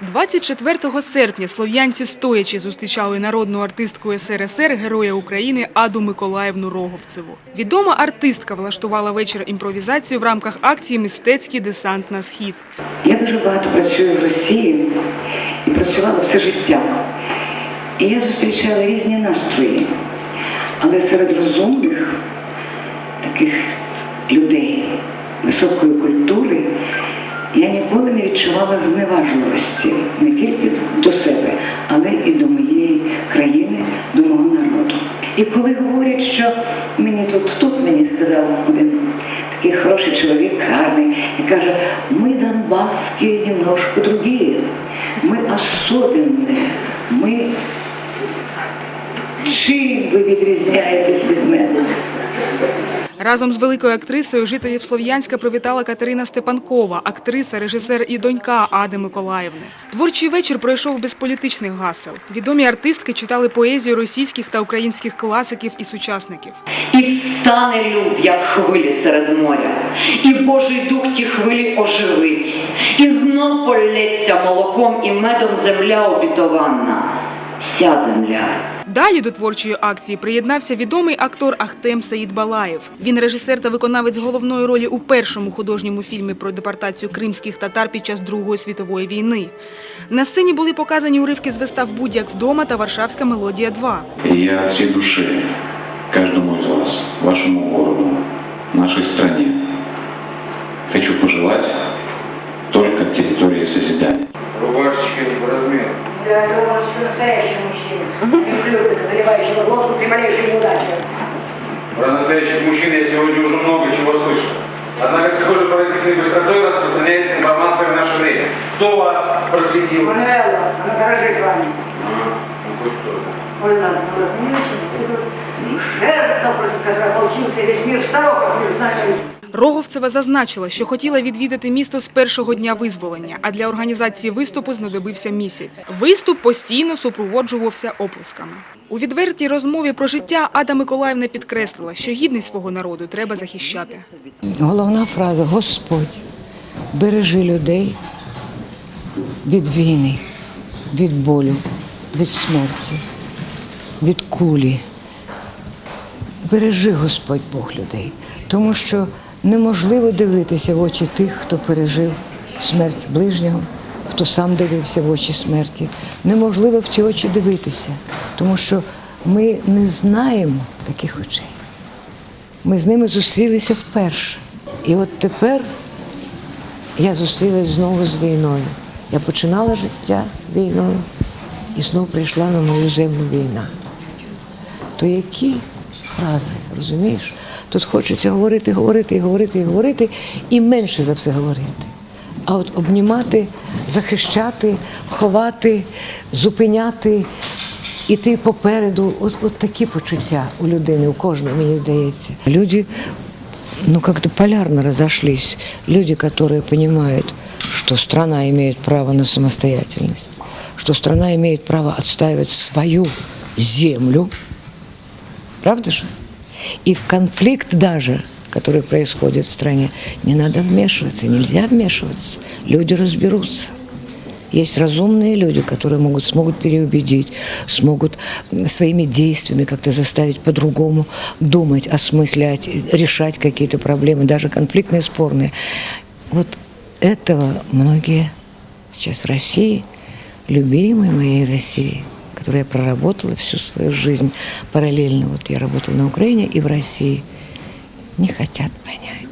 24 серпня слов'янці стоячи зустрічали народну артистку СРСР Героя України Аду Миколаївну Роговцеву. Відома артистка влаштувала вечір імпровізацію в рамках акції Мистецький десант на схід. Я дуже багато працюю в Росії і працювала все життя. І я зустрічала різні настрої. Але серед розумних таких людей високої культури я ніколи не відчувала зневажливості не тільки до себе, але і до моєї країни, до мого народу. І коли говорять, що мені тут, тут мені сказав один такий хороший чоловік, гарний, і каже, ми донбасські немножко другие, ми особенні, ми чим ви відрізняєтесь від мене? Разом з великою актрисою жителів Слов'янська привітала Катерина Степанкова, актриса, режисер і донька Ади Миколаївни. Творчий вечір пройшов без політичних гасел. Відомі артистки читали поезію російських та українських класиків і сучасників. І встане люб, як хвилі серед моря, і Божий дух ті хвилі оживить, і знов полється молоком і медом земля обітованна, вся земля. Далі до творчої акції приєднався відомий актор Ахтем Саїдбалаєв. Він режисер та виконавець головної ролі у першому художньому фільмі про депортацію кримських татар під час Другої світової війни. На сцені були показані уривки з вистав «Будь-як вдома» та Варшавська мелодія 2 И я от всей души каждому из вас, вашему городу, нашей стране хочу пожелать только территории созидания. Рубашечки не по у вас еще настоящий мужчина. Не флюта, заливающего глотку при малейшей неудаче. Про настоящих мужчин я сегодня уже много чего слышал. Однако с какой же поразительной быстротой распространяется информация в наше время. Кто вас просветил? Мануэла, она дорожит вами. А, ну хоть кто-то. Ой, ладно, ладно, не очень. Ты тут жертва, против которой ополчился весь мир старого, как не знаю. Роговцева зазначила, що хотіла відвідати місто з першого дня визволення, а для організації виступу знадобився місяць. Виступ постійно супроводжувався оплесками. У відвертій розмові про життя Ада Миколаївна підкреслила, що гідність свого народу треба захищати. Головна фраза Господь, бережи людей від війни, від болю, від смерті, від кулі. Бережи Господь Бог людей, тому що неможливо дивитися в очі тих, хто пережив смерть ближнього, хто сам дивився в очі смерті. Неможливо в ті очі дивитися, тому що ми не знаємо таких очей. Ми з ними зустрілися вперше. І от тепер я зустрілася знову з війною. Я починала життя війною і знову прийшла на мою землю війна. То які фрази, розумієш? Тут хочеться говорити, говорити, і говорити, і говорити, і менше за все говорити. А от обнімати, захищати, ховати, зупиняти, іти попереду. От, от такі почуття у людини, у кожного, мені здається. Люди ну, как-то полярно разошлись. Люди, которые понимают, что страна имеет право на самостоятельность, что страна имеет право отстаивать свою землю, правда же? И в конфликт даже, который происходит в стране, не надо вмешиваться, нельзя вмешиваться. Люди разберутся. Есть разумные люди, которые могут, смогут переубедить, смогут своими действиями как-то заставить по-другому думать, осмыслять, решать какие-то проблемы, даже конфликтные, спорные. Вот этого многие сейчас в России, любимой моей России, которую я проработала всю свою жизнь параллельно. Вот я работала на Украине и в России, не хотят понять.